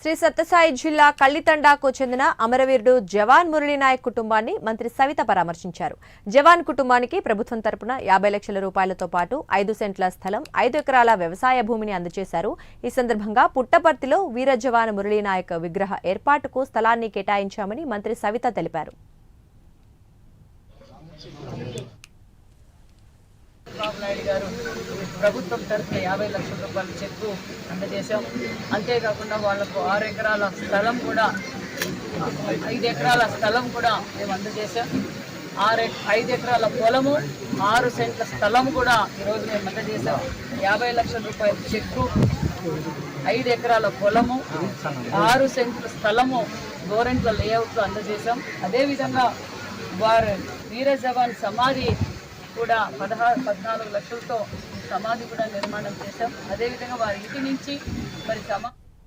శ్రీ సత్యసాయి జిల్లా కళ్ళితండాకు చెందిన అమరవీరుడు జవాన్ మురళీనాయక్ కుటుంబాన్ని మంత్రి సవిత పరామర్శించారు. జవాన్ కుటుంబానికి ప్రభుత్వం తరపున యాభై లక్షల రూపాయలతో పాటు ఐదు సెంట్ల స్థలం ఐదు ఎకరాల వ్యవసాయ భూమిని అందజేశారు. ఈ సందర్భంగా పుట్టపర్తిలో వీర జవాన్ మురళీనాయక్ విగ్రహ ఏర్పాటుకు స్థలాన్ని కేటాయించామని మంత్రి సవిత తెలిపారు. చంద్రబాబు నాయుడు గారు ప్రభుత్వం తరఫున యాభై లక్షల రూపాయల చెక్కు అందజేశాం. అంతేకాకుండా వాళ్ళకు ఆరు ఎకరాల స్థలం కూడా ఐదు ఎకరాల స్థలం కూడా మేము అందజేశాం. ఆరు ఎక్- ఐదు ఎకరాల పొలము ఆరు సెంట్ల స్థలం కూడా ఈరోజు మేము అందజేశాం. యాభై లక్షల రూపాయల చెక్కు ఐదు ఎకరాల పొలము ఆరు సెంట్ల స్థలము గోరెంట్ల లేఅవుట్లో అందజేశాం. అదేవిధంగా వారు వీర జవాన్ సమాధి కూడా పదహారు పద్నాలుగు లక్షలతో సమాధి కూడా నిర్మాణం చేశాం. అదేవిధంగా వారి ఇంటి నుంచి మరి సమా